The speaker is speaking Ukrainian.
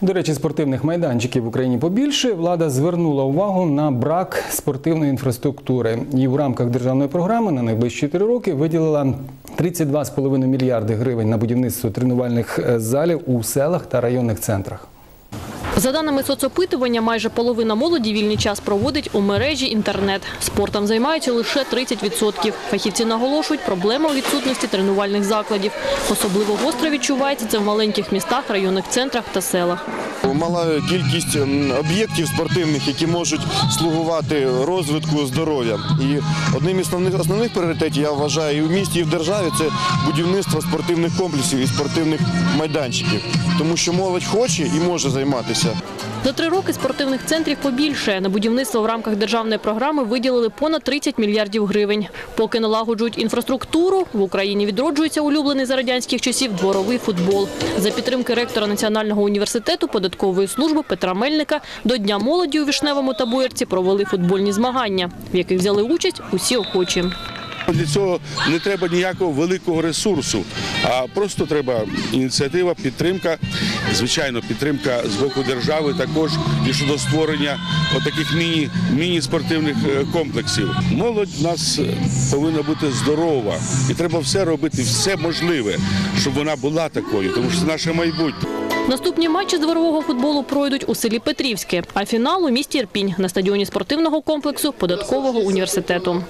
До речі, спортивних майданчиків в Україні побільше. Влада звернула увагу на брак спортивної інфраструктури. І в рамках державної програми на найближчі 4 роки виділила 32,5 мільярди гривень на будівництво тренувальних е, залів у селах та районних центрах. За даними соцопитування, майже половина молоді вільний час проводить у мережі інтернет. Спортом займаються лише 30%. Фахівці наголошують, проблема у відсутності тренувальних закладів. Особливо гостро відчувається це в маленьких містах, районних центрах та селах. Мала кількість об'єктів спортивних, які можуть слугувати розвитку здоров'я. І одним із основних основних пріоритетів я вважаю і в місті, і в державі це будівництво спортивних комплексів і спортивних майданчиків, тому що молодь хоче і може займатися. За три роки спортивних центрів побільше. На будівництво в рамках державної програми виділили понад 30 мільярдів гривень. Поки налагоджують інфраструктуру, в Україні відроджується улюблений за радянських часів дворовий футбол. За підтримки ректора Національного університету податкової служби Петра Мельника до Дня молоді у Вішневому та Боярці провели футбольні змагання, в яких взяли участь усі охочі. Для цього не треба ніякого великого ресурсу, а просто треба ініціатива, підтримка, звичайно, підтримка з боку держави також і щодо створення отаких міні, міні-спортивних е, комплексів. Молодь в нас е, повинна бути здорова, і треба все робити, все можливе, щоб вона була такою, тому що це наше майбутнє. Наступні матчі з дворового футболу пройдуть у селі Петрівське, а фінал у місті Ірпінь на стадіоні спортивного комплексу податкового університету.